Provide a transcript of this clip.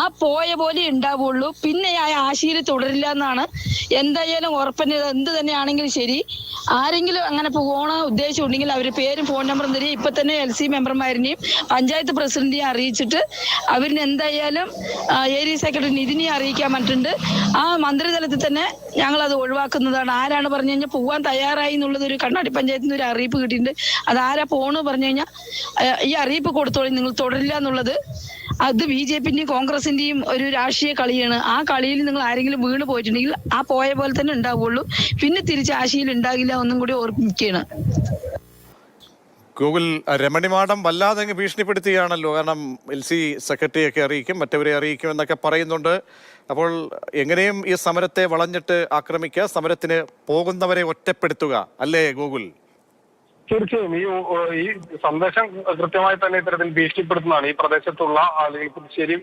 ആ പോയ പോലെ ഉണ്ടാവുള്ളൂ. പിന്നെ ആ ആശയിൽ തുടരില്ല എന്നാണ് എന്തായാലും ഉറപ്പിന് എന്ത് തന്നെയാണെങ്കിലും ശരി. ആരെങ്കിലും അങ്ങനെ പോകണ ഉദ്ദേശം ഉണ്ടെങ്കിൽ അവർ പേരും ഫോൺ നമ്പറും തരിക ഇപ്പൊ തന്നെ എൽ സി മെമ്പർമാരിനെയും പഞ്ചായത്ത് പ്രസിഡന്റിനെയും അറിയിച്ചിട്ട് അവരിന് എന്തായാലും ഏരിയ സെക്രട്ടറി നിതിനെ അറിയിക്കാൻ പറ്റുന്നുണ്ട് ആ മന്ത്രിതലത്തിൽ തന്നെ ഞങ്ങൾ അത് ഒഴിവാക്കുന്നതാണ്. ആരാണ് പറഞ്ഞു കഴിഞ്ഞാൽ പോകാൻ തയ്യാറായി എന്നുള്ളത് ഒരു കണ്ണാടി പഞ്ചായത്തിൽ നിന്ന് ഒരു അറിയിപ്പ് കിട്ടിയിട്ടുണ്ട്. അത് ആരാ പോണെന്ന് പറഞ്ഞു കഴിഞ്ഞാൽ ഈ അറിയിപ്പ് കൊടുത്തോളി നിങ്ങൾ തുടരില്ല എന്നുള്ളത് അത് ബി ജെ പിന്റെയും കോൺഗ്രസിന്റെയും ഒരു രാഷ്ട്രീയ കളിയാണ്. ആ കളിയിൽ നിങ്ങൾ ആരെങ്കിലും വീണ് പോയിട്ടുണ്ടെങ്കിൽ ആ പോയ പോലെ തന്നെ ഉണ്ടാവുള്ളൂ. പിന്നെ തിരിച്ച് ആശയിൽ ഉണ്ടാകില്ല ഒന്നും കൂടി ഓർമ്മിക്കുകയാണ്. ഗൂഗിൾ രമണിമാടം വല്ലാതെ അങ്ങ് കാരണം എൽ സി സെക്രട്ടറിയൊക്കെ അറിയിക്കും മറ്റവരെ അറിയിക്കും എന്നൊക്കെ പറയുന്നുണ്ട്. അപ്പോൾ എങ്ങനെയും ഈ സമരത്തെ വളഞ്ഞിട്ട് ആക്രമിക്കുക സമരത്തിന് പോകുന്നവരെ ഒറ്റപ്പെടുത്തുക അല്ലേ ഗൂഗിൾ? തീർച്ചയായും. ഈ ഈ സന്ദേശം കൃത്യമായി തന്നെ ഇത്തരത്തിൽ ഭീഷണിപ്പെടുത്തുന്നതാണ്. ഈ പ്രദേശത്തുള്ള അല്ലെങ്കിൽ പുതുച്ചേരി